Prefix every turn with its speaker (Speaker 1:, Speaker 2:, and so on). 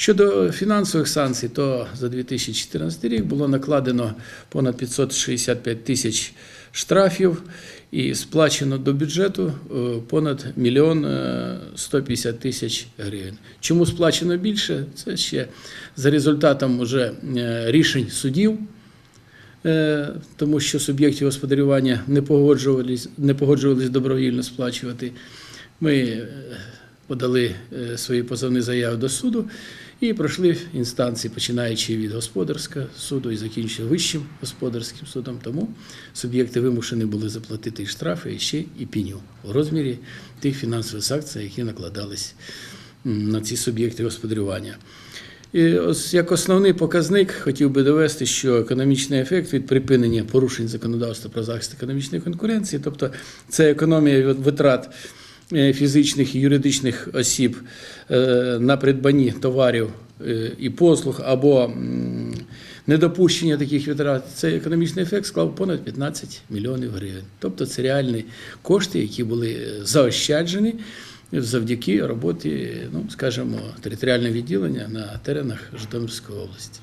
Speaker 1: Щодо фінансових санкцій, то за 2014 рік було накладено понад 565 тисяч штрафів і сплачено до бюджету е, понад мільйон е, 150 тисяч гривень. Чому сплачено більше? Це ще за результатом уже е, рішень судів. Е, тому що суб'єктів господарювання не погоджувались, не погоджувались добровільно сплачувати. Ми е, подали е, свої позовні заяви до суду і пройшли інстанції, починаючи від господарського суду і закінчуючи вищим господарським судом. Тому суб'єкти вимушені були заплатити і штрафи, і ще і пеню у розмірі тих фінансових санкцій, які накладались на ці суб'єкти господарювання. І як основний показник хотів би довести, що економічний ефект від припинення порушень законодавства про захист економічної конкуренції, тобто це економія витрат фізичних і юридичних осіб е, на придбанні товарів е, і послуг або недопущення таких витрат, цей економічний ефект склав понад 15 мільйонів гривень. Тобто це реальні кошти, які були е, заощаджені завдяки роботі, ну скажімо, територіального відділення на теренах Житомирської області.